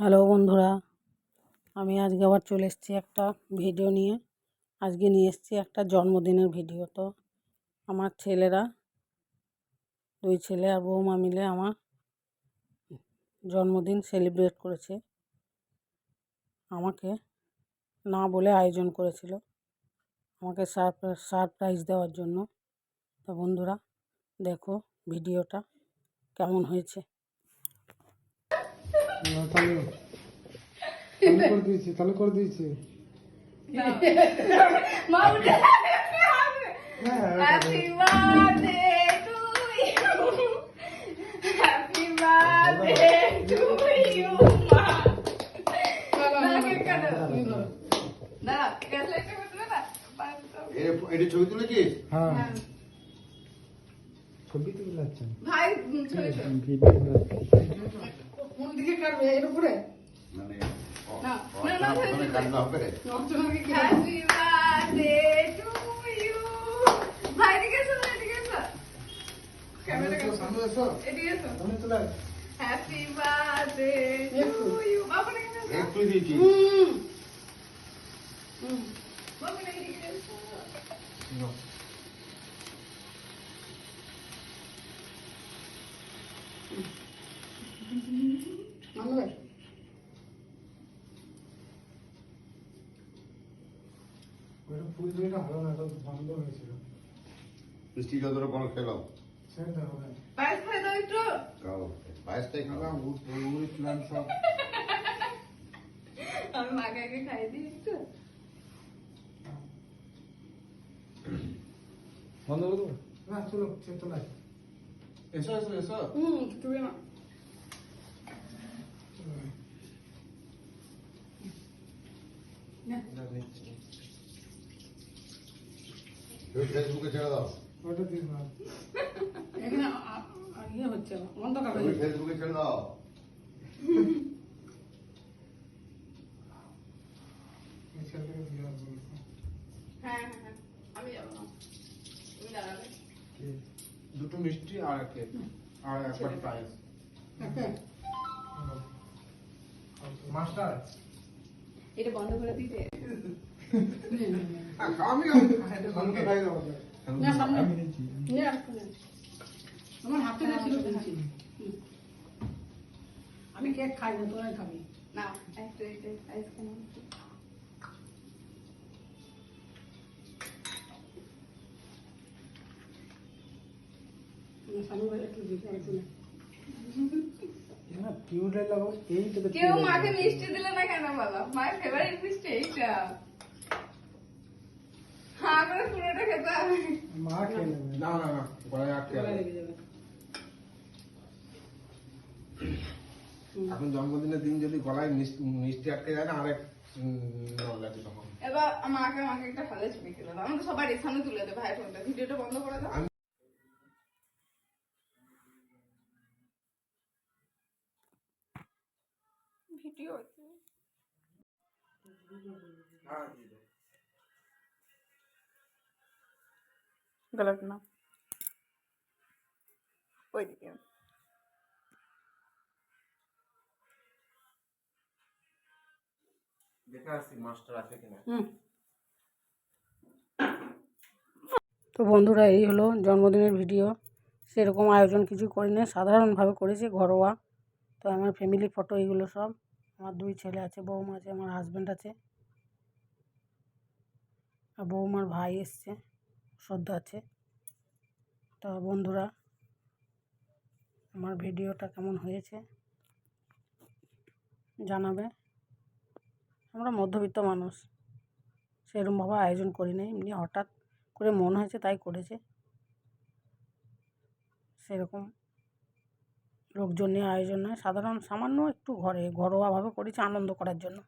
Hello বন্ধুরা, আমি আজকে আবার চলে এসেছি একটা ভিডিও নিয়ে। আজকে নিয়ে এসেছি একটা জন্মদিনের ভিডিও। তো আমার ছেলেরা, দুই ছেলে আর বৌমা মিলে আমার জন্মদিন সেলিব্রেট করেছে। আমাকে না বলে আয়োজন করেছিল। আমাকে সারপ্রাইজ দেওয়ার জন্য। তো বন্ধুরা, দেখো ভিডিওটা কেমন হয়েছে। করে দিয়েছি চালু করে দিয়েছি। মা উঠে happy birthday to you happy birthday to you মা না কেক কাটো। না কেক লেটে করবে না? এ- এটি ছবি তুলেছিস? হ্যাঁ। ছবি তুলে ভাই ছবি কাটবে এর উপরে? মানে না, না, না, ছবি তুলে। কাটতে হবে হ্যাপি বার্থডে টু ইউ ভাই এদিকে এসো এদিকে এসো। ক্যামেরা সামনে এসো। এদিকে এসো। সামনে চলে হ্যাপি বার্থডে টু ইউ বাবা নাকি না এক তুই দিয়েছি বাবা নাকি এদিকে এসো না তো বন্ধ হয়েছিল। মিষ্টি যতটা বড় সেটা হবে। পায়েস খাই দাও একটু। খাও পায়েসটাই খাও। উঠলাম সব। আমি মাকে আগে খাই দিই একটু। বন্ধ করে। দেবো না চলো সে আয়। এসো এসো এসো। হুম তুমি না চলো আয়। তুমি ফেসবুকে ছেড়ে দাও। ওটা দিস না এখানে ইয়ে হচ্ছে অন্ধকার তুমি ফেসবুকে ছেড়ে দাও। হ্যাঁ হ্যাঁ হ্যাঁ আমি যাব না তুমি দাঁড়াবে। দুটো মিষ্টি আর এক আর একবার পায়েস। মাস্টার? এটা বন্ধ করে দিতে। আমি কেক খাই না তোরাই খাবি? না কেউ মাকে মিষ্টি দিলে না কেন বলো? মায়ের ফেভারিট মিষ্টি এইটা। হ্যাঁ করে পুরোটা খেতে হবে। মা খেয়ে নেবে। না না না গলায় আটকে গলায় যাবে। লেগে যাবে। এখন জন্মদিনের দিন যদি গলায় মিষ্টি আটকে যায় না আরেক নল এবার মাকে আমাকে একটা ভালো ছবি তুলে দাও। আমাকে সবার সামনে তুলে ভাই ফোনটা। ভিডিওটা বন্ধ করে দাও। ভিডিও গলাটা না ওইদিকে। তো বন্ধুরা এই হলো জন্মদিনের ভিডিও। সেরকম আয়োজন কিছু করি না সাধারণভাবে করেছি ঘরোয়া। তো আমার ফ্যামিলি ফটো এইগুলো সব। আমার দুই ছেলে আছে বৌমা আছে আমার হাজব্যান্ড আছে। আর বৌমার ভাই এসছে। সদ্য আছে। তো বন্ধুরা, আমার ভিডিওটা কেমন হয়েছে জানাবে। আমরা মধ্যবিত্ত মানুষ সেরকমভাবে আয়োজন করি নাই। এমনি হঠাৎ করে মন হয়েছে তাই করেছে। সেরকম লোকজন নিয়ে আয়োজন নয়, সাধারণ সামান্য একটু ঘরে ঘরোয়াভাবে করেছে আনন্দ করার জন্য।